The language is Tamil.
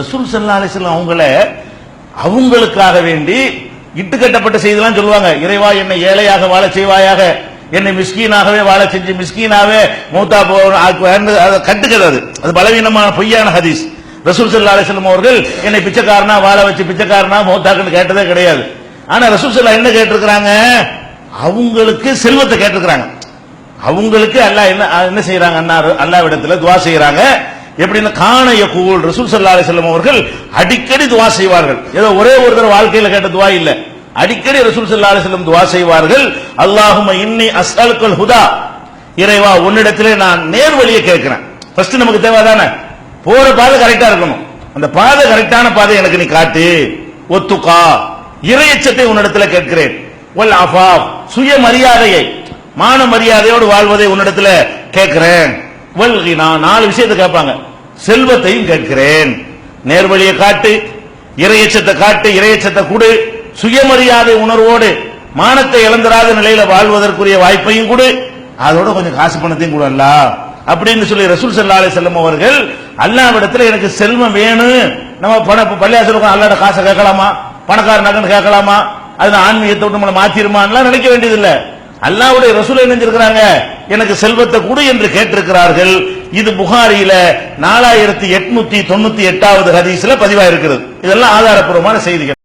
ரசூல் சல்லா அலிஸ்லாம் அவங்கள அவங்களுக்காக வேண்டி இட்டுக்கட்டப்பட்ட செய்திலாம் சொல்லுவாங்க. இறைவா என்னை ஏழையாக வாழ செய்வாயாக என்னை மிஸ்கீனாகவே வாழ செஞ்சு மிஸ்கீனாவே மூத்தா போ அது கட்டுக்கிறது அது. அது பலவீனமான பொய்யான ஹதீஸ். ரசூல் சல்லா அலிஸ்லாம் அவர்கள் என்னை பிச்சைக்காரனா வாழ வச்சு பிச்சைக்காரனா மூத்தாக்குன்னு கேட்டதே கிடையாது. ஆனா ரசூல் சல்லா என்ன கேட்டிருக்கிறாங்க? அவங்களுக்கு செல்வத்தை கேட்டிருக்கிறாங்க. அவங்களுக்கு அல்லாஹ் என்ன என்ன செய்யறாங்க அண்ணா அல்லாவிடத்துல துவா செய்யறாங்க எப்படின்னா காண யகூல் ரசூல் சல்லா அலைஹி அவர்கள் அடிக்கடி துவா செய்வார்கள். ஏதோ ஒரே ஒரு தடவை வாழ்க்கையில் கேட்ட துவா இல்ல. அடிக்கடி ரசூல் சல்லா அலைஹி வஸல்லம் துவா செய்வார்கள். அல்லாஹும இன்னி அஸ்அலுக்கல் ஹுதா. இறைவா உன்னிடத்திலே நான் நேர் வழியை கேட்கிறேன். ஃபர்ஸ்ட் நமக்கு தேவை தானே போற பாதை கரெக்டா இருக்கணும். அந்த பாதை கரெக்டான பாதை எனக்கு நீ காட்டு. ஒத்துக்கா. இறையச்சத்தை உன்னிடத்துல கேட்கிறேன். ஒல் அஃபாப் சுயமரியாதையை மான மரியாதையோடு வாழ்வதை உன்னிடத்துல கேட்கிறேன். நான் நாலு விஷயத்தை கேட்பாங்க. செல்வத்தையும் கேட்கிறேன். நேர்வழியை காட்டு இறையச்சத்தை காட்டு இறையச்சத்தை கொடு. சுயமரியாதை உணர்வோடு மானத்தை இழந்தராத நிலையில வாழ்வதற்குரிய வாய்ப்பையும் கொடு. அதோட கொஞ்சம் காசு பணத்தையும் கூட அல்ல அப்படின்னு சொல்லி ரசூல் சல்லா அலைஹி வஸல்லம் அவர்கள் அல்லாவிடத்துல எனக்கு செல்வம் வேணும். நம்ம பண பள்ளியாசலுக்கும் அல்லாட காசை கேட்கலாமா? பணக்கார நகன் கேட்கலாமா? அது ஆன்மீகத்தை விட்டு நம்மளை மாத்திருமான்லாம் நினைக்க வேண்டியதில்லை. அல்லாவுடைய ரசூல் நினைஞ்சிருக்கிறாங்க எனக்கு செல்வத்தை கொடு என்று கேட்டிருக்கிறார்கள். இது புகாரியில நாலாயிரத்தி எட்நூத்தி தொண்ணூத்தி எட்டாவது ஹதீஸ்ல பதிவாயிருக்கிறது. இதெல்லாம் ஆதாரப்பூர்வமான செய்திகள்.